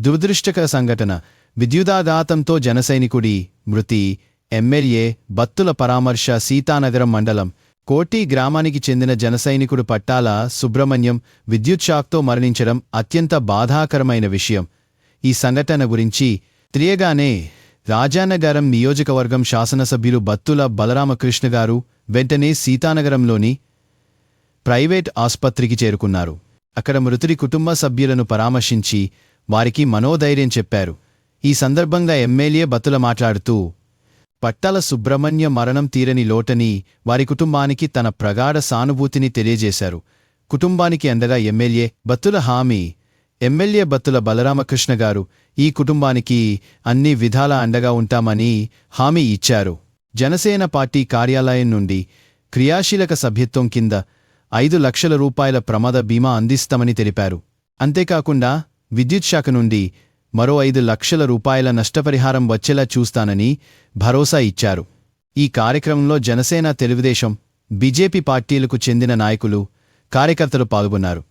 దురదృష్టకర సంఘటన. విద్యుదాఘాతంతో జనసైనికుడి మృతి. ఎమ్మెల్యే బత్తుల పరామర్శ సీతానగరం మండలం. కోటి గ్రామానికి చెందిన జనసైనికుడు పట్టాల సుబ్రహ్మణ్యం విద్యుత్ షాక్తో మరణించడం అత్యంత బాధాకరమైన విషయం. ఈ సంఘటన గురించి తెలియగానే రాజానగరం నియోజకవర్గం శాసనసభ్యులు బత్తుల బలరామకృష్ణ గారు వెంటనే సీతానగరంలోని ప్రైవేట్ ఆస్పత్రికి చేరుకున్నారు. అక్కడ మృతుడి కుటుంబ సభ్యులను పరామర్శించి వారికి మనోధైర్యం చెప్పారు. ఈ సందర్భంగా ఎమ్మెల్యే బత్తుల మాట్లాడుతూ పట్టాల సుబ్రహ్మణ్య మరణం తీరని లోటని వారి కుటుంబానికి తన ప్రగాఢ సానుభూతిని తెలియజేశారు. కుటుంబానికి అండగా ఎమ్మెల్యే బత్తుల హామీ. ఎమ్మెల్యే బత్తుల బలరామకృష్ణ గారు ఈ కుటుంబానికి అన్ని విధాల అండగా ఉంటామని హామీ ఇచ్చారు. జనసేన పార్టీ కార్యాలయం నుండి క్రియాశీలక సభ్యత్వం కింద ఐదు లక్షల రూపాయల ప్రమాద బీమా అందిస్తామని తెలిపారు. అంతేకాకుండా విద్యుత్ శాఖ నుండి మరో ఐదు లక్షల రూపాయల నష్టపరిహారం వచ్చేలా చూస్తానని భరోసా ఇచ్చారు. ఈ కార్యక్రమంలో జనసేన తెలుగుదేశం బీజేపీ పార్టీలకు చెందిన నాయకులు కార్యకర్తలు పాల్గొన్నారు.